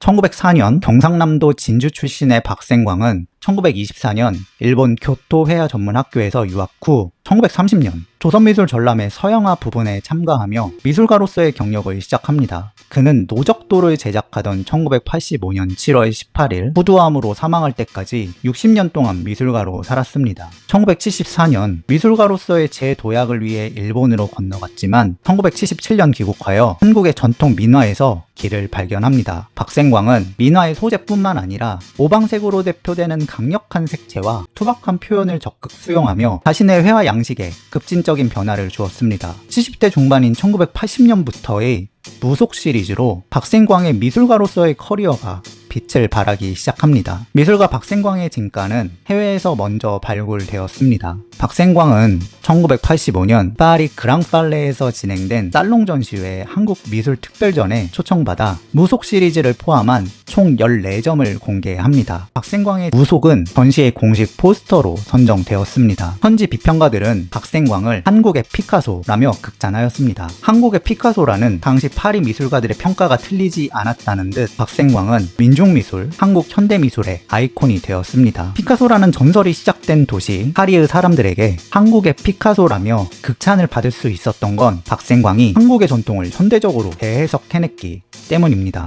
1904년 경상남도 진주 출신의 박생광은 1924년 일본 교토 회화 전문 학교에서 유학 후 1930년 조선미술 전람회 서양화 부분에 참가하며 미술가로서의 경력을 시작합니다. 그는 노적도를 제작하던 1985년 7월 18일 후두암으로 사망할 때까지 60년 동안 미술가로 살았습니다. 1974년 미술가로서의 재도약을 위해 일본으로 건너갔지만 1977년 귀국하여 한국의 전통 민화에서 길을 발견합니다. 박생광은 민화의 소재뿐만 아니라 오방색으로 대표되는 강력한 색채와 투박한 표현을 적극 수용하며 자신의 회화 양 식에 급진적인 변화를 주었습니다. 70대 중반인 1980년부터의 무속 시리즈로 박생광의 미술가로서의 커리어가 빛을 발하기 시작합니다. 미술가 박생광의 진가는 해외에서 먼저 발굴되었습니다. 박생광은 1985년 파리 그랑팔레에서 진행된 살롱 전시회 한국 미술 특별전에 초청받아 무속 시리즈를 포함한 총 14점을 공개합니다. 박생광의 무속은 전시의 공식 포스터로 선정되었습니다. 현지 비평가들은 박생광을 한국의 피카소라며 극찬하였습니다. 한국의 피카소라는 당시 파리 미술가들의 평가가 틀리지 않았다는 듯 박생광은 민중미술, 한국 현대미술의 아이콘이 되었습니다. 피카소라는 전설이 시작된 도시 파리의 사람들에게 한국의 피카소라며 극찬을 받을 수 있었던 건 박생광이 한국의 전통을 현대적으로 재해석해냈기 때문입니다.